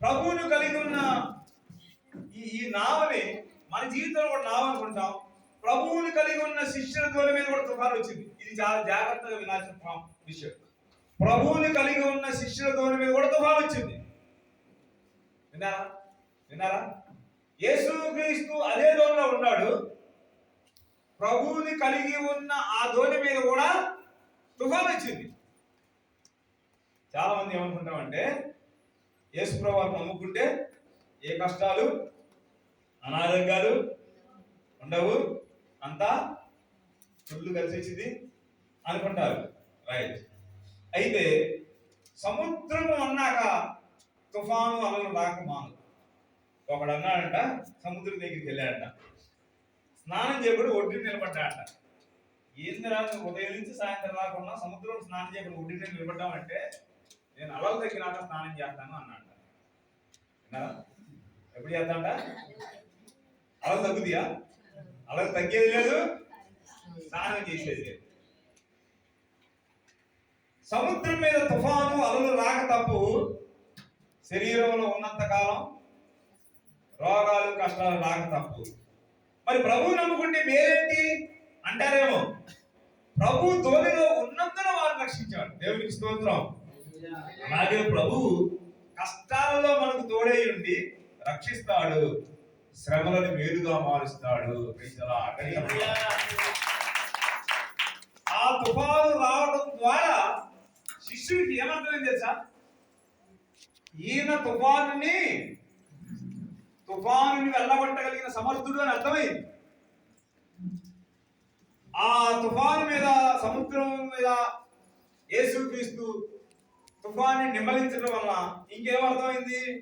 ప్రభువును కలిగి ఉన్న ఈ ఈ నావని మన జీవితంలో కూడా నావ అనుకుంటాం. ప్రభువుని కలిగి ఉన్న శిష్యుల ధ్వని మీద కూడా తుఫాను వచ్చింది. ఇది చాలా జాగ్రత్తగా వినాల్సిన విషయం. ప్రభువుని కలిగి ఉన్న శిష్యుల ధ్వని మీద కూడా తుఫాను వచ్చింది. విన్నారా? విన్నారా? యేసు క్రీస్తు అదే ధోనిలో ఉన్నాడు. ప్రభువుని కలిగి ఉన్న ఆ ధోని మీద కూడా తుఫాను వచ్చింది. చాలా మంది ఏమనుకుంటామంటే యేసు నమ్ముకుంటే ఏ కష్టాలు అనారోగ్యాలు ఉండవు. అంతా ఫుల్ కలిసేసింది అనుకుంటారు. రైట్ అయితే సముద్రము అన్నాక తుఫాను అలలు రాక మాను ఒకడు అన్నాడంట సముద్రం దగ్గరికి వెళ్ళాడంట. స్నానం చేయకుండా ఒడ్డు నిలబడ్డాడంట. ఏంది రాదు ఉదయం నుంచి సాయంత్రం రాకుండా సముద్రం స్నానం చేయకుండా ఒడ్డు నిలబడ్డామంటే నేను అలలు తగ్గినాక స్నానం చేస్తాను అన్నాడు. ఎప్పుడు చేద్దాంట అలలు తగ్గుదియా అలలు తగ్గేది లేదు. స్నానం చేసేది లేదు. సముద్రం మీద తుఫాను అలలు రాక తప్పు శరీరంలో ఉన్నంత కాలం రోగాలు కష్టాలు రాక తప్పు. మరి ప్రభు నమ్ముకుంటే మేలేంటి? అంటారేమో. ప్రభు ధోనిలో ఉన్నందున వారు రక్షించాడు దేవునికి స్తోత్రం. అలాగే ప్రభు కష్టాలలో మనకు తోడై ఉండి రక్షిస్తాడు. శ్రమలను మేలుగా మారుస్తాడు. ఆ తుఫాను రావడం ద్వారా శిష్యుడికి ఏమర్థమైంది తెలుసా? ఈయన తుఫానుని తుఫానుని వెళ్ళగొట్టగలిగిన సమర్థుడు అని అర్థమైంది. ఆ తుఫాను మీద సముద్రం మీద యేసుక్రీస్తు తుఫాన్ని నిమ్మలించడం వల్ల ఇంకేం అర్థమైంది?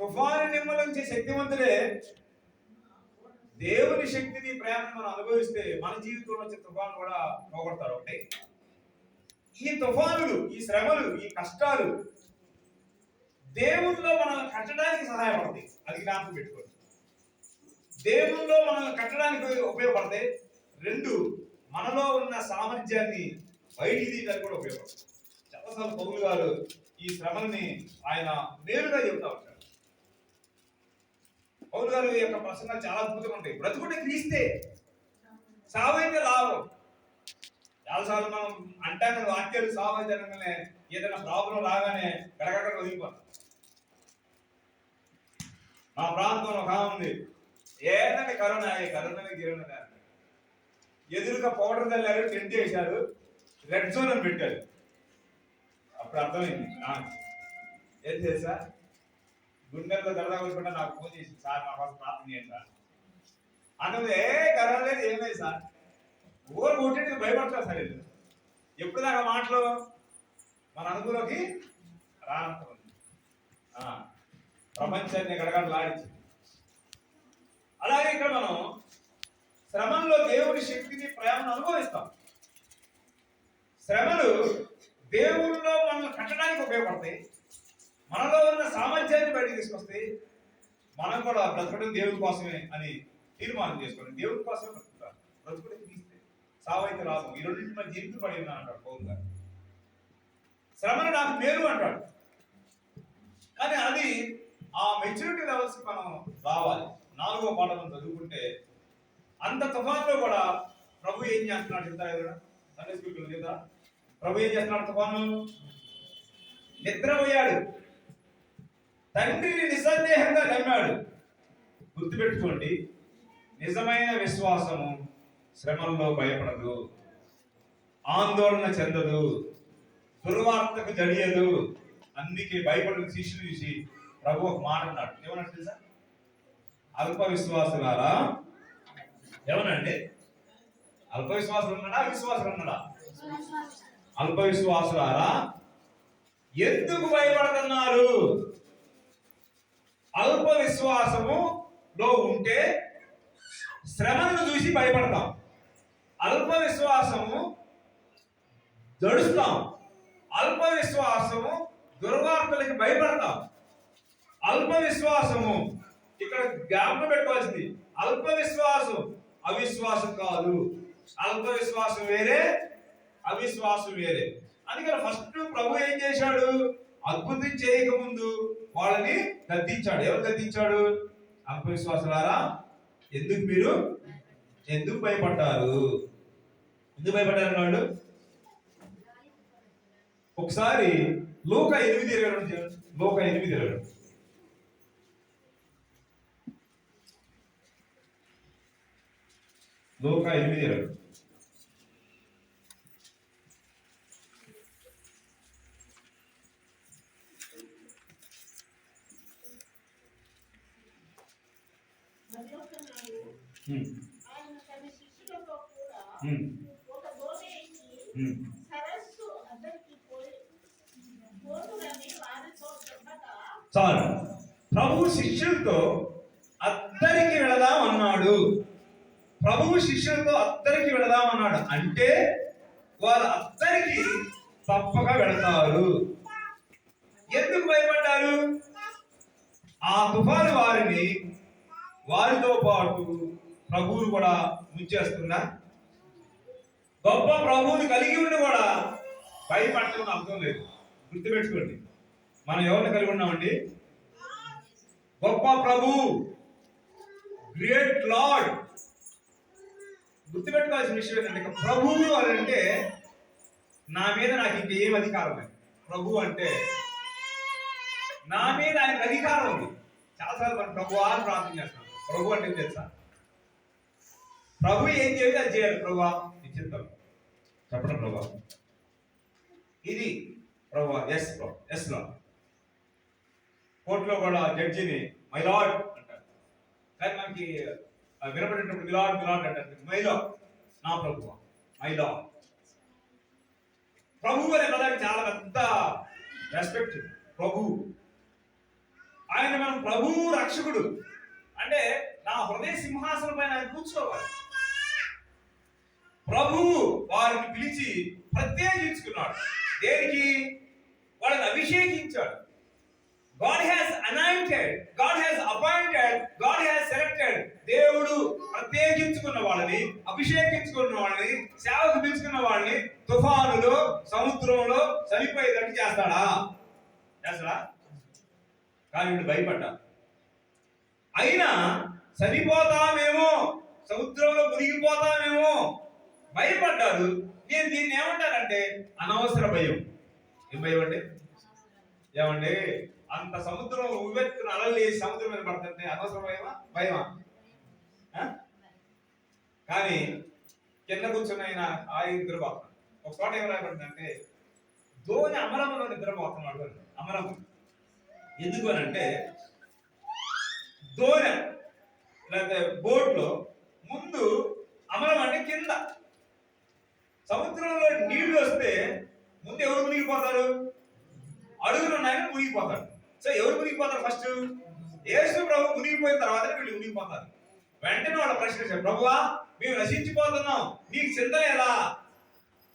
తుఫాను నిమ్మలించే శక్తివంతుడే దేవుని శక్తిని ప్రేమను మనం అనుభవిస్తే మన జీవితంలో వచ్చే తుఫాను కూడా పోగొడతారు ఒకటి. ఈ తుఫానులు ఈ శ్రమలు ఈ కష్టాలు దేవుల్లో మనల్ని కట్టడానికి సహాయపడతాయి. అది జ్ఞాపకం పెట్టుకోండి. దేవుల్లో మనల్ని కట్టడానికి ఉపయోగపడతాయి. రెండు మనలో ఉన్న సామర్థ్యాన్ని బయటికి తీయడానికి కూడా ఉపయోగపడతాయి. చాలాసార్లు పౌలు గారు ఈ శ్రమల్ని ఆయన నేరుగా చెబుతా ఉంటారు. పౌలు గారు యొక్క ప్రసంగాలు చాలా అద్భుతంగా ఉంటాయి. బ్రతుకుంటే క్రీస్తే. సావైతే లాభం. చాలాసార్లు మనం అంటాను వాక్యాలు సావైతే అనగానే ఏదైనా ప్రాబ్లం రాగానే గడగడ వదిలిపోతాం. మా ప్రాంతంలో ఒక ఆమె ఉంది. కరోనా ఈ కరోనా గిరోనా ఎదురుగా పౌడర్ చల్లారు టెంట్ చేశారు రెడ్ జోన్ అని పెట్టారు. అప్పుడు అర్థమైంది. నాకు ఏం తెలుసా? గుండెల్లో దరదా కొట్టుకుంటా నాకు ఫోన్ చేసి సార్ నా కోసం ప్రార్థన చేయండి సార్. అన్నది ఏ కరోనా లేదు సార్? ఊరు కొట్టి భయపడతా సార్ ఇది ఎప్పుడు దాకా మాటలు? మన అనుకులోకి రానంత ప్రపంచాన్ని గడగడలాడించి అలాగే ఇక్కడ మనం శ్రమంలో దేవుడి శక్తిని ప్రేమను అనుభవిస్తాం. శ్రమలు దేవుళ్ళలో మనల్ని కట్టడానికి ఉపయోగపడతాయి. మనలో ఉన్న సామర్థ్యాన్ని బయటకు తీసుకొస్తాయి మనం కూడా బ్రతకడం దేవుడి కోసమే అని తీర్మానం చేసుకోండి దేవుడి కోసమే బ్రతుకుతారు. బ్రతుకుడే తీస్తే. సావైతే రాదు ఈ రెండింటి మన జీవితం పడి ఉన్నాను అంటాడు పౌరు గారు. శ్రమను నాకు మేలు అంటాడు. కానీ అది ఆ మెచ్యూరిటీ లెవెల్స్ మనం రావాలి. నాలుగో పాఠం చదువుకుంటే అంత తుఫాన్లో కూడా ప్రభు ఏం చేస్తున్నాడు చెప్తారా ఎవరైనా? సండే స్కూల్ లేదా ప్రభు ఏం చేస్తున్నాడు తుఫాను? నిద్రపోయాడు. తండ్రిని నిస్సందేహంగా నమ్మాడు. గుర్తుపెట్టుకోండి నిజమైన విశ్వాసము శ్రమల్లో భయపడదు ఆందోళన చెందదు దుర్వార్తకు జడియదు. అందుకే భయపడిన శిష్యులు చూసి ప్రభు ఒక మాట అన్నాడు. ఏమన్నాడు తెలుసా? అల్ప విశ్వాసులారా ఏమనండి అల్ప విశ్వాసులు ఉన్నాడా? విశ్వాసులు ఉన్నాడా? అల్ప విశ్వాసులారా ఎందుకు భయపడుతున్నారు? అల్ప విశ్వాసము లో ఉంటే శ్రమను చూసి భయపడతాం. అల్ప విశ్వాసము దడుస్తాం అల్ప విశ్వాసము దుర్వార్తలకి భయపడతాం. అల్ప విశ్వాసము ఇక్కడ జ్ఞాపకం పెట్టుకోవాల్సింది. అల్ప విశ్వాసం అవిశ్వాసం కాదు. అల్ప విశ్వాసం వేరే అవిశ్వాసం వేరే. అందుకని ఫస్ట్ ప్రభు ఏం చేశాడు? అద్భుతం చేయకముందు వాళ్ళని గద్దించాడు. ఎవరు గద్దించాడు? అల్పవిశ్వాసులారా ఎందుకు మీరు? ఎందుకు భయపడ్డారు? ఎందుకు భయపడ్డారు వాళ్ళు ఒకసారి లోక ఎనిమిది ఇరవై రెండు లోక ఎనిమిది ఇరవై రెండు. లోక ఎనిమిది ఇరవై రెండు. ఉమ్, ఆయన తన శిష్యులతో కూడా ఉమ్, ఒక దోణి ఎక్కి ఉమ్. సరస్సు అద్దరికి పోయి పోతురని వారితో చెప్పగా Hmm. Hmm. Hmm. చాలు. ప్రభు శిష్యులతో అద్దరికి వెళదాం అన్నాడు. ప్రభువు శిష్యులతో అద్దరికి వెళదాం అన్నాడు. అంటే వారు అద్దరికి తప్పక వెళతారు. ఎందుకు భయపడ్డారు? ఆ తుఫాను వారిని వారితో పాటు ప్రభువును కూడా ముంచేస్తుందా గొప్ప ప్రభువుని కలిగి ఉండి కూడా భయపడటం అర్థం లేదు. గుర్తుపెట్టుకోండి. మనం ఎవరిని కలిగి ఉన్నామండి? గొప్ప ప్రభు గ్రేట్ లార్డ్. గుర్తుపెట్టుకోవాల్సిన విషయం ఏంటంటే ఇక ప్రభువు అని అంటే నా మీద నాకు ఇంక ఏం అధికారం లేదు. ప్రభు అంటే నా మీద ఆయనకు అధికారం ఉంది. చాలాసార్లు మనం ప్రభు అని ప్రార్థన చేస్తాం. ప్రభు అంటే తెలుసా? ప్రభు ఏం చేయాలి అది చేయాలి ప్రభు. నిశ్చితం. చెప్పడం ప్రభా. ఇది ప్రభు. ఎస్ ప్రభు ఎస్ లా కోర్టులో కూడా జడ్జిని మై లార్డ్ అంటారు. కానీ మనకి వినపడేటప్పుడు మిలాడ్ మిలాడ్ అంటారు. మైలో నా ప్రభు. మైలో ప్రభు అనే పదానికి చాలా పెద్ద రెస్పెక్ట్ ప్రభు. ఆయన మనం ప్రభువు రక్షకుడు. అంటే నా హృదయ సింహాసనం పైన ఆయన కూర్చోవాలి. ప్రభువు వారిని పిలిచి ప్రత్యేకించుకున్నాడు. దేనికి? వాళ్ళని అభిషేకించాడు. God has anointed God has appointed God has selected దేవుడు ప్రత్యేకించుకున్న వాళ్ళని అభిషేకించుకున్న వాళ్ళని సేవకు పిలుచుకున్న వాళ్ళని తుఫానులో సముద్రంలో చనిపోయేటట్టు చేస్తాడా? చేస్తాడా? కానీ భయపడ్డా అయినా చనిపోతామేమో సముద్రంలో మునిగిపోతామేమో భయపడ్డారు. నేను దీన్ని ఏమంటానంటే అనవసర భయం. ఏం భయం అండి? ఏమండి? అంత సముద్రం ఉవ్వెత్తున అలలు సముద్రం మీద పడుతుంటే అనవసర భయమా? భయమా? ఆ? కానీ కింద కూర్చున్న ఆయన ఆయన నిద్రపోతున్నాడు. ఒక చోట ఏం రాయబడిందంటే ధోని అమరములో నిద్రపోతున్నాడు అని. అమరము. ఎందుకు అని అంటే దోర. లేకపోతే బోట్లో ముందు అమలం అంటే కింద. సముద్రంలో నీళ్ళు వస్తే ముందు ఎవరు మునిగిపోతారు? అడుగులు ఉన్నాయని మునిగిపోతారు. సో ఎవరు మునిగిపోతారు ఫస్ట్? యేసు ప్రభు మునిగిపోయిన తర్వాత వీళ్ళు మునిగిపోతారు. వెంటనే వాళ్ళ ప్రశ్న ప్రభువా మేము నశించిపోతున్నాం. నీకు చింత ఎలా